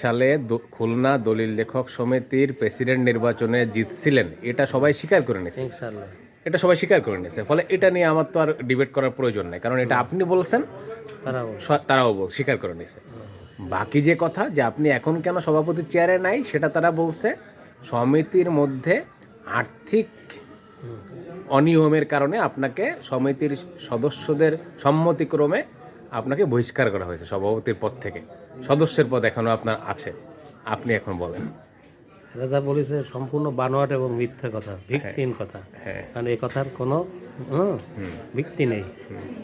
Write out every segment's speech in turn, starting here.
সালে খুলনা দলিল লেখক সমিতির প্রেসিডেন্ট নির্বাচনে জিতছিলেন। এটা সবাই স্বীকার করে নিয়েছে এটা সবাই স্বীকার করে নিয়েছে ফলে এটা নিয়ে আমার তো আর ডিবেট করার প্রয়োজন নেই। কারণ এটা আপনি বলছেন তারা তারাও বল স্বীকার করে নিয়েছে বাকি যে কথা যে আপনি এখন কেন সভাপতির চেয়ারে নাই সেটা তারা বলছে সমিতির মধ্যে আর্থিক অনিয়মের কারণে আপনাকে সমিতির সদস্যদের সম্মতিক্রমে আপনাকে বহিষ্কার করা হয়েছে সভাপতির পদ থেকে। সদস্যের পদ এখনও আপনার আছে। আপনি এখন বলেন। যা বলেছে সম্পূর্ণ বানোয়াট এবং মিথ্যা কথা ভিত্তিহীন কথা। হ্যাঁ। কারণ এই কথার কোনো হুম, ভিত্তি নেই।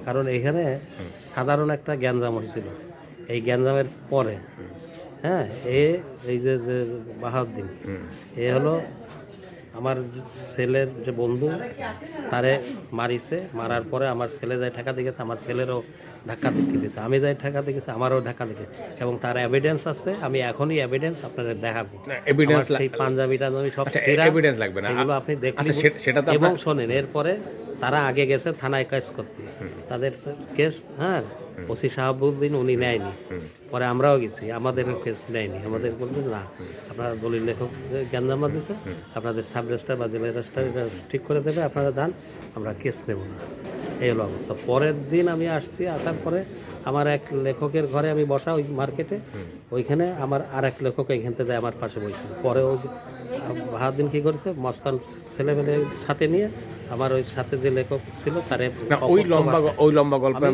কারণ এখানে সাধারণ একটা গ্যাঞ্জাম হয়েছিল। এই গ্যাঞ্জামের পরে হ্যাঁ এ এই যে যে বাহাউদ্দিন এ হলো আমার ছেলের যে বন্ধু তারে মারিছে। মারার পরে আমার ছেলে যায় ঠেকা গেছে। আমার ছেলেরও ধাক্কা দেখে দিয়েছে। আমি যাই ঢাকা দেখেছি আমারও ঢাকা দেখে। এবং তার এভিডেন্স আছে আমি এখনই এভিডেন্স আপনাদের দেখাবো। এভিডেন্স সেই পাঞ্জাবি টাঞ্জাবি সব সেরা এভিডেন্স লাগবে না। এগুলো আপনি আচ্ছা সেটা তো এবং শোনেন এরপরে তারা আগে গেছে থানায় কাজ করতে। তাদের কেস হ্যাঁ ওসি শাহাবুদ্দিন উনি নেয়নি। পরে আমরাও গেছি আমাদের কেস নেয়নি আমাদের বলছেন না, আপনারা দলিল লেখক জ্ঞানজামা দিছে, আপনাদের সাব রেজিস্টার বা জেলা রেজিস্টার এটা ঠিক করে দেবে, আপনারা যান, আমরা কেস নেব না। এই হলো অবস্থা। পরের দিন আমি আসছি, আসার পরে আমার এক লেখকের ঘরে আমি বসা ওই মার্কেটে, ওইখানে আমার আর এক লেখক এইখান থেকে আমার পাশে বসে। পরে যে বাহাদিন কী করেছে, মস্তান ছেলেমেলের সাথে নিয়ে আমার ওই সাথে যে লেখক ছিল তারে ওই লম্বা ওই লম্বা গল্পে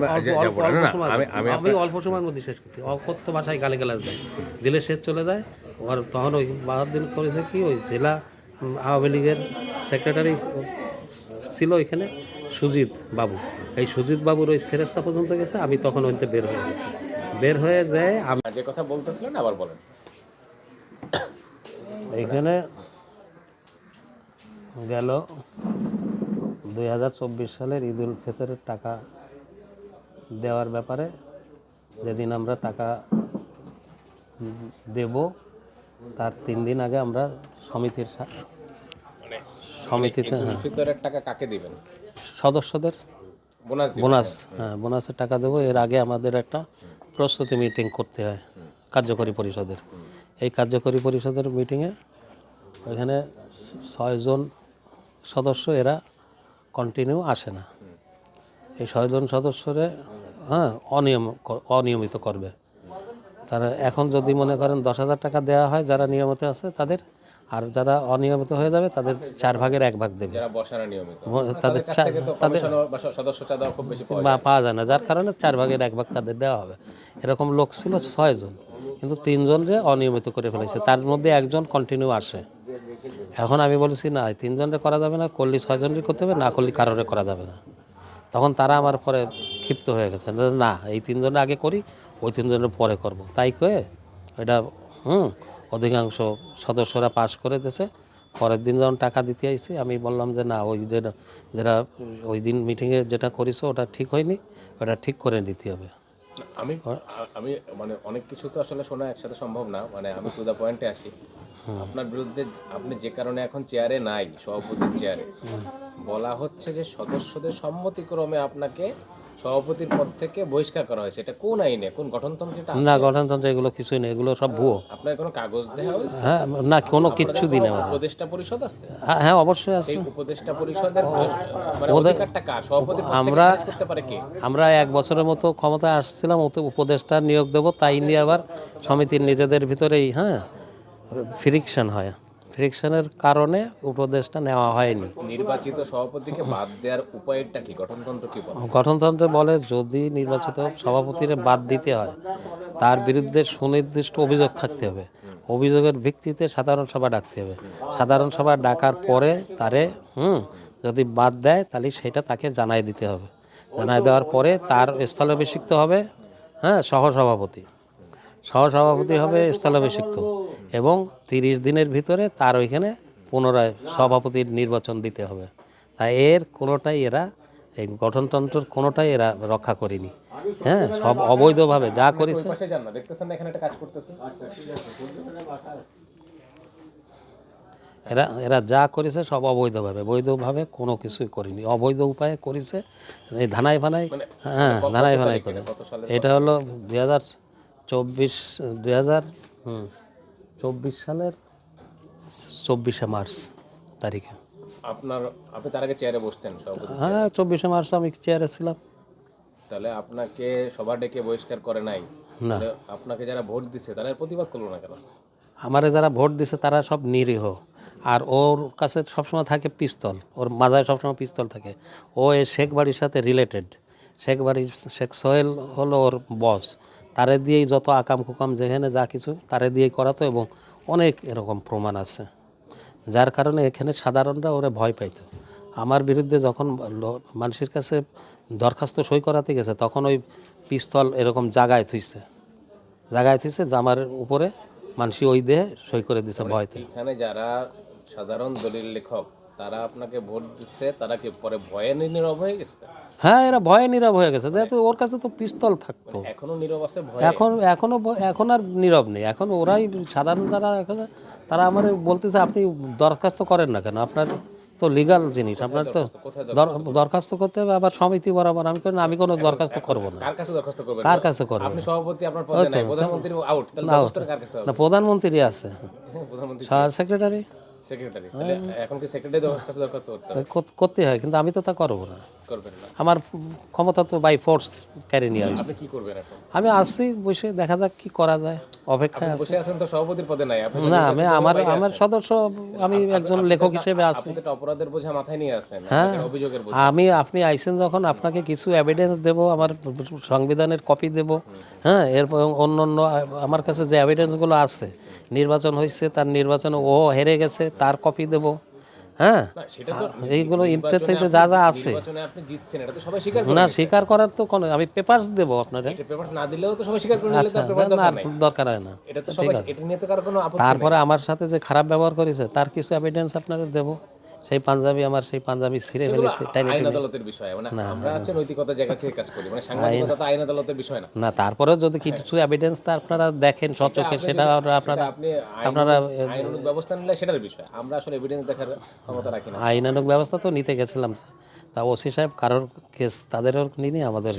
আমি আমি অল্প সময়ের মধ্যে শেষ করছি। অকথ্য ভাষায় গালি গালাজ দেয়। দিলে শেষ চলে যায়। আর তখন ওই বাহাদিন করেছে কি ওই জেলা আওয়ামী লীগের সেক্রেটারি ছিল ওইখানে সুজিত বাবু। এই সুজিত বাবুর ওই সেরেস্তা পর্যন্ত গেছে আমি তখন ওইতে বের হয়ে গেছি। বের হয়ে যায় আমি যে কথা বলতেছিলেন আবার বলেন। এইখানে গেল দুই হাজার চব্বিশ সালের ঈদ উল ফিতরের টাকা দেওয়ার ব্যাপারে যেদিন আমরা টাকা দেব তার তিন দিন আগে আমরা সমিতির মানে সমিতিতে হ্যাঁ, ফিতরের টাকা কাকে দিবেন? সদস্যদের বোনাস বোনাস হ্যাঁ বোনাসের টাকা দেবো। এর আগে আমাদের একটা প্রস্তুতি মিটিং করতে হয় কার্যকরী পরিষদের। এই কার্যকরী পরিষদের মিটিংয়ে ওইখানে ছয়জন সদস্য এরা কন্টিনিউ আসে না। এই ছয়জন সদস্যরে হ্যাঁ অনিয়ম অনিয়মিত করবে। তারা এখন যদি মনে করেন দশ হাজার টাকা দেওয়া হয় যারা নিয়মিত আছে তাদের আর যারা অনিয়মিত হয়ে যাবে তাদের চার ভাগের এক ভাগ দেবে। তাদের বা পাওয়া যায়। না যার কারণে চার ভাগের এক ভাগ তাদের দেওয়া হবে। এরকম লোক ছিল ছয়জন কিন্তু তিনজন যে অনিয়মিত করে ফেলেছে তার মধ্যে একজন কন্টিনিউ আসে। এখন আমি বলেছি, না তিনজনরে করা যাবে না, করলে ছয়জনরে করতে হবে, না করলে কারোরে করা যাবে না। তখন তারা আমার পরে ক্ষিপ্ত হয়ে গেছে না, এই তিনজনে আগে করি, ওই তিনজনের পরে করব। তাই কয়ে এটা, হুম, অধিকাংশ সদস্যরা পাশ করে দিয়েছে। পরের দিন যখন টাকা দিতে আইছি, আমি বললাম যে, না, ওই যেটা যেটা ওই দিন মিটিংয়ে যেটা করেছ, ওটা ঠিক হয়নি, ওটা ঠিক করে নিতে হবে। আমি আমি মানে অনেক কিছু তো আসলে শোনা একসাথে সম্ভব না মানে আমি টু দা পয়েন্টে আসি আপনার বিরুদ্ধে আপনি যে কারণে এখন চেয়ারে নাই সভাপতির চেয়ারে বলা হচ্ছে যে সদস্যদের সম্মতিক্রমে আপনাকে সভাপতির পদ থেকে বহিষ্কার করা হয়েছে। এটা কোন আইনে? কোন গঠনতন্ত্রে না গঠনতন্ত্র এগুলো কিছুই নেই এগুলো সব ভুয়ো। আপনার কোনো কাগজ দেওয়া হয়েছে? হ্যাঁ না কোনো কিচ্ছু দিনে আমার উপদেষ্টা পরিষদ আছে? হ্যাঁ হ্যাঁ অবশ্যই আছে। উপদেষ্টা পরিষদের মানে অধিকারটা কার? সভাপতির পদ আমরা- করতে পারে কে? আমরা এক বছরের মতো ক্ষমতায় আসছিলাম ওতে উপদেষ্টা নিয়োগ দেব তাই নিয়ে আবার সমিতির নিজেদের ভিতরেই হ্যাঁ। ফ্রিকশন হয়। ফ্রিকশনের কারণে উপদেশটা নেওয়া হয়নি। নির্বাচিত সভাপতিকে বাদ দেওয়ার উপায়টা কি? গঠনতন্ত্র কি বলে? গঠনতন্ত্রে বলে যদি নির্বাচিত সভাপতির বাদ দিতে হয় তার বিরুদ্ধে সুনির্দিষ্ট অভিযোগ থাকতে হবে। অভিযোগের ভিত্তিতে সাধারণ সভা ডাকতে হবে। সাধারণ সভা ডাকার পরে তারে হুম যদি বাদ দেয় তাহলে সেটা তাকে জানাই দিতে হবে। জানাই দেওয়ার পরে তার স্থলাভিষিক্ত হবে হ্যাঁ সহসভাপতি। সহসভাপতি হবে স্থলাভিষিক্ত। এবং তিরিশ দিনের ভিতরে তার ওইখানে পুনরায় সভাপতির নির্বাচন দিতে হবে। তাই এর কোনোটাই এরা এই গঠনতন্ত্রের কোনোটাই এরা রক্ষা করেনি। হ্যাঁ সব অবৈধভাবে যা করেছে। এরা এরা যা করেছে সব অবৈধভাবে বৈধভাবে কোনো কিছুই করেনি। অবৈধ উপায়ে করেছে এই ধানাই ফানাই হ্যাঁ ধানাই ফানাই করে। এটা হলো দুই হাজার চব্বিশ দুই হাজার হুম চব্বিশ সালের? চব্বিশে মার্চ তারিখে। আপনার আপনি তার আগে চেয়ারে বসতেন সভাপতি হ্যাঁ চব্বিশে মার্চ আমি চেয়ারে ছিলাম। তাহলে আপনাকে সভা ডেকে বহিষ্কার করে নাই। না। আপনাকে যারা ভোট দিছে তারা প্রতিবাদ করল না কেন? আমারে যারা ভোট দিছে তারা সব নিরীহ। আর ওর কাছে সবসময় থাকে পিস্তল। ওর মাথায় সবসময় পিস্তল থাকে। ও এই শেখ বাড়ির সাথে রিলেটেড শেখ বাড়ির শেখ সোহেল হলো ওর বস তারে দিয়েই যত আকাম কুকাম যেখানে যা কিছু তারে দিয়েই করাতো এবং অনেক এরকম প্রমাণ আছে। যার কারণে এখানে সাধারণরা ওরা ভয় পাইতো। আমার বিরুদ্ধে যখন মানুষের কাছে দরখাস্ত সই করাতে গেছে তখন ওই পিস্তল এরকম জাগায় থুইছে। জাগায় থুইছে জামার উপরে মানুষ ওই দেহে সই করে দিছে ভয়তে। এখানে যারা সাধারণ দলিল লেখক তারা আপনাকে ভোট দিচ্ছে তারা কি পরে ভয়ে নীরব হয়ে গেছে? হ্যাঁ এরা ভয়ে নীরব হয়ে গেছে। যেহেতু ওর কাছে তো পিস্তল থাকতো। এখনও নীরব আছে এখন এখনও এখন আর নীরব নেই। এখন ওরাই সাধারণ যারা এখন তারা আমার বলতেছে আপনি দরখাস্ত করেন না কেন? আপনার তো লিগাল জিনিস। আপনার তো দরখাস্ত? করতে হবে আবার সমিতি বরাবর। আমি করি আমি কোনো দরখাস্ত করব না। কার কাছে দরখাস্ত করবেন? কার কাছে করব আপনি সভাপতি আপনার পদে নাই। প্রধানমন্ত্রী আউট তাহলে দরখাস্তটা কার কাছে না প্রধানমন্ত্রী আছে। হ্যাঁ, প্রধানমন্ত্রী সেক্রেটারি? সেক্রেটারি এখন কি সেক্রেটারি দরখাস্ত দরখাস্ত করতে করতে হয় কিন্তু আমি তো তা করব না। করবেন না। আমার ক্ষমতা তো বাই ফোর্স ক্যারি নিয়ে আসছে আপনি কি করবেন এখন? আমি আসছি বসে দেখা যাক কি করা যায় অপেক্ষায় আছি বসে আছেন তো সভাপতির পদে নাই আপনি না আমি আমার আমার সদস্য আমি একজন লেখক হিসেবে আছি। আপনি তো অপরাধের বোঝা মাথায় নিয়ে আসেন হ্যাঁ। অভিযোগের বোঝা। আমি আপনি আইসেন যখন আপনাকে কিছু এভিডেন্স দেব আমার সংবিধানের কপি দেব। হ্যাঁ এরপর অন্য অন্য আমার কাছে যে এভিডেন্সগুলো আছে নির্বাচন হয়েছে তার নির্বাচনে ও হেরে গেছে তার কপি দেব। হ্যাঁ? এইগুলো ইন্টার থেকে যা যা আছে। না স্বীকার করার তো কোনো আমি পেপারস দেবো আপনারে পেপার না দিলেও তো সবাই স্বীকার করে নিলে আর দরকার হয় না। এটা তো সবাই এটা নিয়ে তো কারও কোনো তারপরে আমার সাথে যে খারাপ ব্যবহার করেছে তার কিছু এভিডেন্স আপনাদের দেবো। সেই পাঞ্জাবি আমার সেই পাঞ্জাবি ছিঁড়ে ফেলেছে টাইমে আইন আদালতের বিষয় মানে আমরা হচ্ছে নৈতিকতার জায়গা থেকে কাজ করি মানে সাংবাদিকতা তো আইন আদালতের বিষয় না। না তারপরেও যদি কিছু এভিডেন্স তা আপনারা দেখেন সচক্ষে সেটা আপনারা আপনারা আইনানুগ ব্যবস্থা নিলে সেটার বিষয়। আমরা আসলে এভিডেন্স দেখার ক্ষমতা রাখি না। আইনানুক ব্যবস্থা তো নিতে গেছিলাম তা ওসি সাহেব কারোর কেস তাদেরও নিনি আমাদের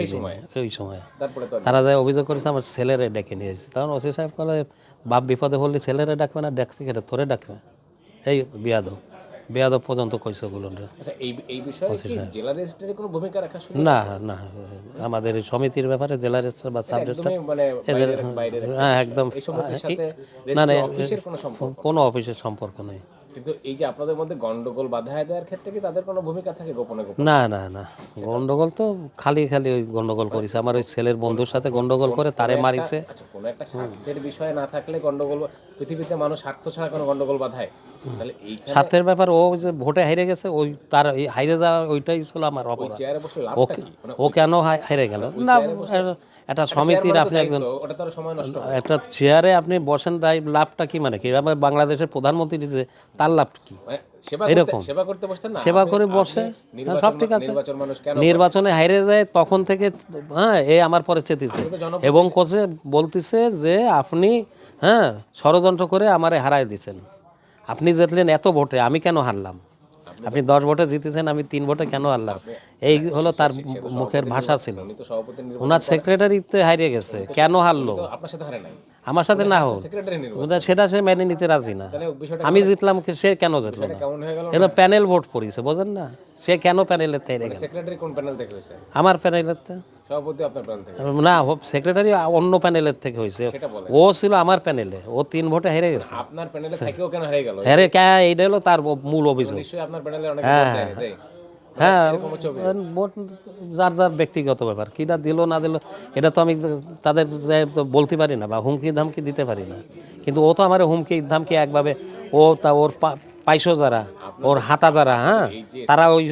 ওই সময়। তারপরে তারা যায় অভিযোগ করেছে আমার ছেলেরে ডেকে নিয়েছে তখন ওসি সাহেব বলে বাপ বিপদে বললে ছেলেরে ডাকবে না ডাকবে কেটে তোরে ডাকবে। এই বিয়াদব। বিয়াদব পর্যন্ত কইছে ওগুলো আচ্ছা এই এই বিষয়ে কি জেলা রেজিস্ট্রারের কোনো ভূমিকা রাখার সুযোগ না না আমাদের সমিতির ব্যাপারে জেলা রেজিস্ট্রার বা সাব রেজিস্ট্রার মানে বাইরের হ্যাঁ একদম সাথে না না অফিসের কোনো সম্পর্ক কোনো অফিসের সম্পর্ক নেই। কিন্তু এই যে আপনাদের মধ্যে গন্ডগোল বাধায় দেওয়ার ক্ষেত্রে কি তাদের কোনো ভূমিকা থাকে গোপনে গোপনে? না না না গন্ডগোল তো খালি খালি ওই গন্ডগোল করেছে। আমার ওই ছেলের বন্ধুর সাথে গন্ডগোল করে তারে মারিছে। আচ্ছা কোনো একটা স্বার্থের বিষয় না থাকলে গন্ডগোল পৃথিবীতে মানুষ স্বার্থ ছাড়া কোনো গন্ডগোল বাধায়? স্বার্থের ব্যাপার ও যে ভোটে হাইরে গেছে ওই তার হাইরে যাওয়া ওইটাই ছিল আমার অপরাধ। কি? মানে ও কেন হাই- হাইরে গেল? না একটা সমিতির আপনি একজন হয়। একটা চেয়ারে আপনি বসেন তাই লাভটা কি মানে কি? বাংলাদেশের প্রধানমন্ত্রী যে তার লাভ কি? এরকম। সেবা করে বসে নির্বাচন সব ঠিক আছে। নির্বাচনে হাইরে যায় তখন থেকে হ্যাঁ এ আমার পরে চেতিছে। এবং কোচে বলতিছে যে আপনি হ্যাঁ ষড়যন্ত্র করে আমারে হারায় দিছেন। আপনি জিতলেন এত ভোটে আমি কেন হারলাম? আপনি দশ ভোটে জিতেছেন আমি তিন ভোটে কেন হারলাম? এই হলো তার মুখের ভাষা ছিল। ওনার সেক্রেটারিতে হারিয়ে গেছে কেন হারলো? আমার সাথে না হোক সেটা সে মেনে নিতে রাজি না। আমি জিতলাম সে কেন জিতলো না? এটা প্যানেল ভোট পড়িছে বোঝেন না? সে কেন প্যানেলের আমার প্যানেলের সভাপতি আপনার প্যানেল থেকে। না সেক্রেটারি অন্য প্যানেলের থেকে হয়েছে। ও ছিল আমার প্যানেলে ও তিন ভোটে হেরে গেছে। আপনার প্যানেলে থেকেও কেন হারিয়ে গেল? হেরে কে? এইটা হলো তার মূল অভিযোগ। নিশ্চয়ই আপনার প্যানেলে অনেক হ্যাঁ হচ্ছে অভিযোগ। ভোট যার যার ব্যক্তিগত ব্যাপার। কিটা দিল না দিল এটা তো আমি তাদের বলতে পারি না বা হুমকি ধামকি দিতে পারি না। কিন্তু ও তো আমার হুমকি ধামকি একভাবে ও তা ওর পা- পাইশো যারা ওর হাতা যারা হ্যাঁ? তারা ওই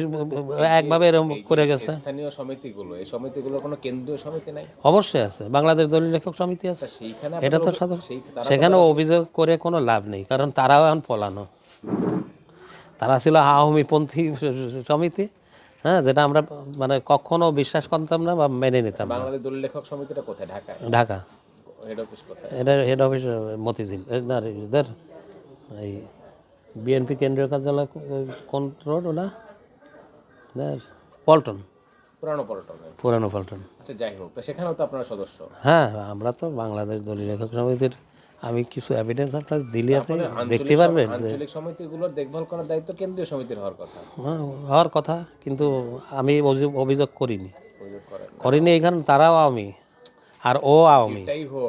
একভাবে এরকম করে গেছে। স্থানীয় সমিতিগুলো এই সমিতিগুলোর কোনো কেন্দ্রীয় সমিতি নাই? অবশ্যই আছে। বাংলাদেশ দলিল লেখক সমিতি আছে। এটা তো সাধারণ সেখানে অভিযোগ করে কোনো লাভ নেই কারণ তারাও এখন পলানো। তারা ছিল আওয়ামীপন্থী সমিতি হ্যাঁ যেটা আমরা মানে কখনো বিশ্বাস করতাম না বা মেনে নিতাম বাংলাদেশ দলিল লেখক সমিতিটা কোথায়? ঢাকায় ঢাকা। হেড অফিস কোথায়? এটা হেড অফিস মতিঝিল। না এই বিএনপি কেন্দ্রীয় কার্যালয় কোন রোড ওটা? পল্টন। পুরানো পল্টনে। পুরানো পল্টন। আচ্ছা যাই হোক তো সেখানেও তো আপনারা সদস্য। হ্যাঁ আমরা তো বাংলাদেশ দলীয় লেখক সমিতির আমি কিছু এভিডেন্স আপনার দিলে আপনি দেখতে পারবেন আঞ্চলিক সমিতিগুলোর দেখভাল করার দায়িত্ব কেন্দ্রীয় সমিতির হওয়ার কথা। হ্যাঁ, হওয়ার কথা কিন্তু আমি অভিযোগ- করিনি। করেন এখানে তারাও আওয়ামী আর ও আওয়ামী।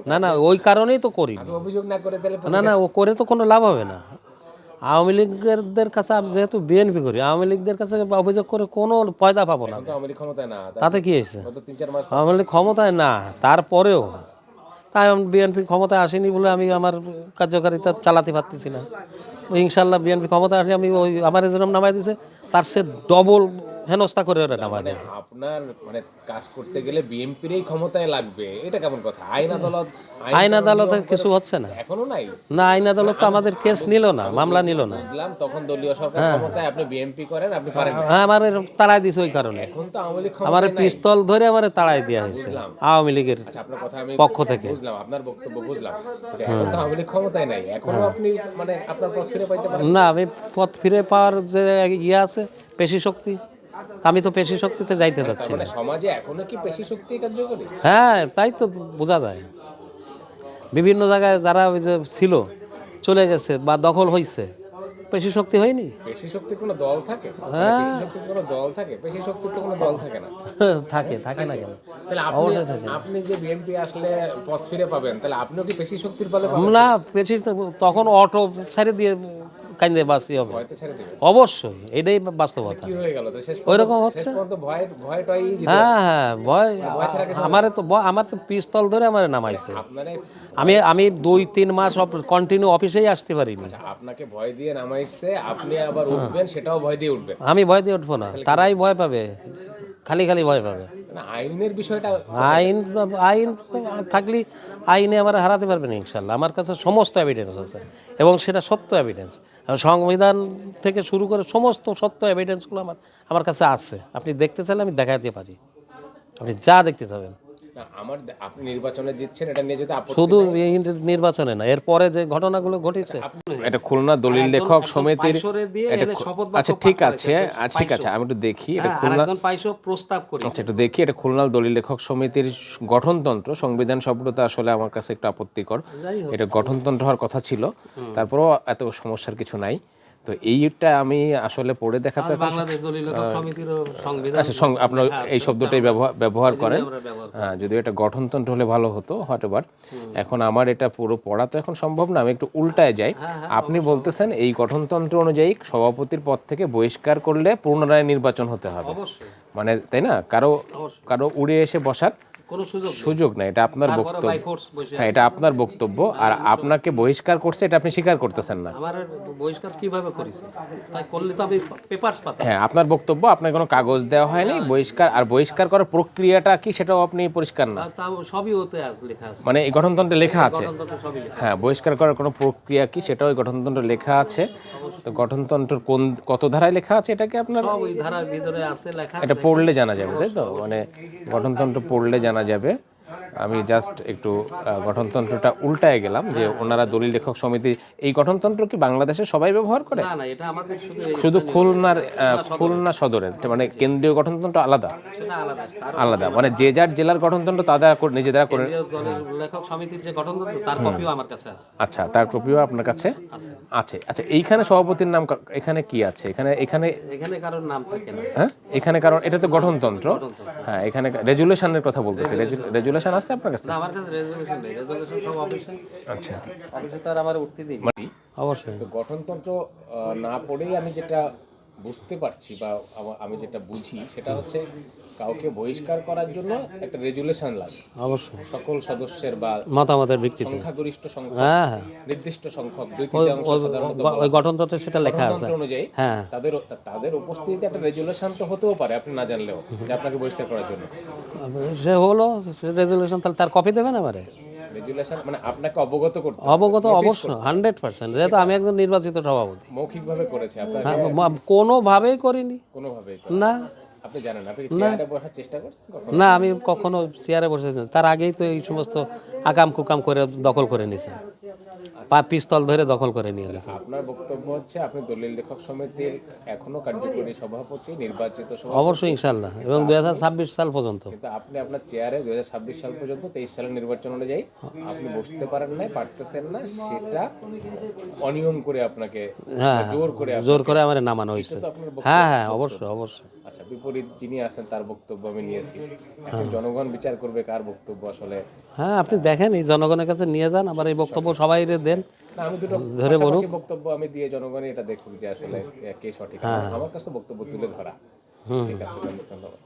না না ওই কারণেই তো করিনি। অভিযোগ না করে না না ও করে তো কোনো লাভ হবে না। আওয়ামী লীগের কাছে যেহেতু বিএনপি করি আওয়ামী লীগদের কাছে অভিযোগ করে কোনো পয়দা পাবো না। তাতে কি হয়েছে? আওয়ামী লীগ ক্ষমতায় না তারপরেও তাই বিএনপি ক্ষমতায় আসেনি বলে আমি আমার কার্যকারিতা চালাতে পারতেছি না। ইনশাল্লাহ বিএনপি ক্ষমতায় আসে আমি ওই আমার যেরকম নামাই দিছে তার সে ডবল হেনস্থা করে ওরা নামাই দেবে আপনার মানে কাজ করতে গেলে বিএনপিরই ক্ষমতায় লাগবে এটা কেমন কথা? আইন আদালত আইন আদালতে কিছু হচ্ছে না। এখনও নাই? না আইন আদালত তো আমাদের কেস নিল না মামলা নিল না। বুঝলাম তখন দলীয় সরকার ক্ষমতায় আপনি বিএনপি করেন আপনি পারেন হ্যাঁ আমার তাড়াই দিছে ওই কারণে। এখন তো আওয়ামী লীগ আমার পিস্তল ধরে আমার তাড়াই দেওয়া হয়েছে আওয়ামী লীগের আচ্ছা, আপনার কথা আমি পক্ষ থেকে। বুঝলাম আপনার বক্তব্য বুঝলাম। এখন তো আওয়ামী লীগ ক্ষমতায় নাই। এখনও আপনি মানে আপনার পথ ফিরে পাইতে পারেন না। আমি পথ ফিরে পাওয়ার যে ইয়ে আছে পেশি শক্তি আমি তো পেশি শক্তিতে যাইতে চাচ্ছি না। মানে সমাজে এখনও কি পেশি শক্তি কার্যকরী? হ্যাঁ তাই তো বোঝা যায়। বিভিন্ন জায়গায় যারা ওই যে ছিল চলে গেছে বা দখল হয়েছে পেশি শক্তি হয়নি? পেশি শক্তির কোনো দল থাকে? হ্যাঁ। পেশি শক্তির কোনো দল থাকে? পেশি শক্তির তো কোনো দল থাকে না। থাকে থাকে না কেন? তাহলে আপনি আপনি যে বিএনপি আসলে পথ ফিরে পাবেন তাহলে আপনিও কি পেশি শক্তির ফলে না পেশি তখন অটো ছেড়ে দিয়ে কান্দে বাঁচতে হবে। অবশ্যই এটাই বাস্তবতা। হয়ে ওই রকম হচ্ছে। হ্যাঁ হ্যাঁ ভয় আমার তো আমার তো পিস্তল ধরে আমার নামাইছে। আমি আমি দুই তিন মাস কন্টিনিউ অফিসেই আসতে পারিনি। আপনাকে ভয় দিয়ে নামাইছে আপনি আবার উঠবেন সেটাও ভয় দিয়ে উঠবেন। আমি ভয় দিয়ে উঠবো না। তারাই ভয় পাবে। খালি খালি ভয় পাবে। আইনের বিষয়টা আইন আইন থাকলে আইনে আমার হারাতে পারবে না ইনশাল্লাহ। আমার কাছে সমস্ত এভিডেন্স আছে এবং সেটা সত্য এভিডেন্স সংবিধান থেকে শুরু করে সমস্ত সত্য এভিডেন্সগুলো আমার আমার কাছে আছে। আপনি দেখতে চাইলে আমি দেখাতে পারি। আপনি যা দেখতে চাবেন। আমার আপনি নির্বাচনে জিতছেন এটা নিয়ে যদি শুধু নির্বাচনে না এরপরে যে ঘটনাগুলো ঘটেছে। এটা খুলনা দলিল লেখক সমিতির বাক্য আচ্ছা ঠিক আছে আচ্ছা, ঠিক আছে আমি একটু দেখি এটা খুলনা প্রস্তাব করি আচ্ছা একটু দেখি এটা খুলনা দলিল লেখক সমিতির গঠনতন্ত্র সংবিধান শব্দটা আসলে আমার কাছে একটু আপত্তিকর। এটা গঠনতন্ত্র হওয়ার কথা ছিল তারপরেও এত সমস্যার কিছু নাই। তো এইটা আমি আসলে পড়ে দেখাতে আচ্ছা আপনার এই শব্দটাই ব্যবহার করেন। হ্যাঁ যদিও এটা গঠনতন্ত্র হলে ভালো হতো হট এবার এখন আমার এটা পুরো পড়া তো এখন সম্ভব না আমি একটু উল্টায় যাই। আপনি বলতেছেন এই গঠনতন্ত্র অনুযায়ী সভাপতির পদ থেকে বহিষ্কার করলে পুনরায় নির্বাচন হতে হবে। মানে তাই না? কারও কারও উড়ে এসে বসার সুযোগ সুযোগ না এটা আপনার বক্তব্য। হ্যাঁ এটা আপনার বক্তব্য আর আপনাকে বহিষ্কার করছে এটা আপনি স্বীকার করতেছেন না। আমার বহিষ্কার কীভাবে করেছে? তাই করলে তো আমি পেপারস পাতাম। হ্যাঁ আপনার বক্তব্য আপনার কোনো কাগজ দেওয়া হয়নি বহিষ্কার আর বহিষ্কার করার প্রক্রিয়াটা কি সেটাও আপনি পরিষ্কার না? সবই ওতে লেখা আছে। মানে এই গঠনতন্ত্রে লেখা আছে? হ্যাঁ বহিষ্কার করার কোনো প্রক্রিয়া কি সেটাও এই গঠনতন্ত্র লেখা আছে? তো গঠনতন্ত্রের কোন কত ধারায় লেখা আছে এটাকে আপনার? সব ওই ধারার ভিতরে আছে লেখা এটা পড়লে জানা যাবে তাই তো? মানে গঠনতন্ত্র পড়লে জানা যাবে। আমি জাস্ট একটু গঠনতন্ত্রটা উল্টায় গেলাম যে ওনারা দলিল লেখক সমিতি এই গঠনতন্ত্র কি বাংলাদেশে সবাই ব্যবহার করে? না না এটা আমাদের শুধু খুলনার খুলনা সদরের। মানে কেন্দ্রীয় গঠনতন্ত্র আলাদা? আলাদা মানে যে যার জেলার গঠনতন্ত্র তাদের নিজেরা করে লেখক সমিতির যে গঠনতন্ত্র তার কপিও আমার কাছে আছে। আচ্ছা তার কপিও আপনার কাছে আছে। আচ্ছা এইখানে সভাপতির নাম এখানে কি আছে? এখানে এখানে এখানে কারোর নাম থাকে না। হ্যাঁ? এখানে কারণ এটা তো গঠনতন্ত্র। হ্যাঁ এখানে রেজুলেশনের কথা বলতেছি। রেজুলেশন আছে? আপনার কাছে না আমার কাছে রেজলিউশন নেই। রেজলিউশন সব অফিসে আচ্ছা। অফিসে তো আর আমার উঠতে দিই অবশ্যই। তো গঠনতন্ত্র না পড়েই আমি যেটা বুঝতে পারছি বা আমি যেটা বুঝি সেটা হচ্ছে কাউকে বহিষ্কার করার জন্য একটা রেজুলেশন লাগে। অবশ্যই। সকল সদস্যের বা মতামতের ভিত্তিতে। সংখ্যাগরিষ্ঠ সংখ্যা হ্যাঁ হ্যাঁ। নির্দিষ্ট সংখ্যক দুই তৃতীয়াংশ সাধারণত ওই- ওই গঠনতন্ত্রে সেটা লেখা আছে। অনুযায়ী হ্যাঁ। তাদের তাদের উপস্থিতিতে একটা রেজুলেশন তো হতেও পারে আপনি না জানলেও যে আপনাকে বহিষ্কার করার জন্য। সে হলো রেজুলেশন তাহলে তার কপি দেবেন আমারে রেজুলেশন মানে আপনাকে অবগত করতে অবগত অবশ্য হান্ড্রেড পার্সেন্ট যেহেতু আমি একজন নির্বাচিত সভাপতি। মৌখিকভাবে করেছে হ্যাঁ, কোনোভাবেই করিনি। কোনোভাবে না। আপনি জানেন আপনি চেয়ারে বসার চেষ্টা করছেন? না আমি কখনো চেয়ারে বসে। তার আগেই তো এই সমস্ত আকাম কুকাম করে দখল করে নিছে পা পিস্তল ধরে দখল করে নিয়ে গেছে। আপনার বক্তব্য হচ্ছে আপনি দলিল লেখক সমিতির এখনও কার্যকরী সভাপতি নির্বাচিত অবশ্যই ইনশাল্লাহ এবং দুই সাল পর্যন্ত। কিন্তু আপনি আপনার চেয়ারে দুই সাল পর্যন্ত তেইশ সালের নির্বাচন অনুযায়ী আপনি বসতে পারেন না পারতেছেন না সেটা অনিয়ম করে আপনাকে হ্যাঁ জোর করে জোর করে আমার নামানো হয়েছে। হ্যাঁ হ্যাঁ অবশ্যই অবশ্যই। আচ্ছা বিপরীত যিনি আছেন তার বক্তব্য আমি নিয়েছি। এখন জনগণ বিচার করবে কার বক্তব্য আসলে? হ্যাঁ আপনি দেখেন এই জনগণের কাছে নিয়ে যান আবার এই বক্তব্য সবাই দেন। আমি দুটো ধরে বলুন বক্তব্য আমি দিয়ে জনগণই এটা দেখুক যে আসলে কে সঠিক। আমার কাছে বক্তব্য তুলে ধরা। ঠিক আছে ধন্যবাদ।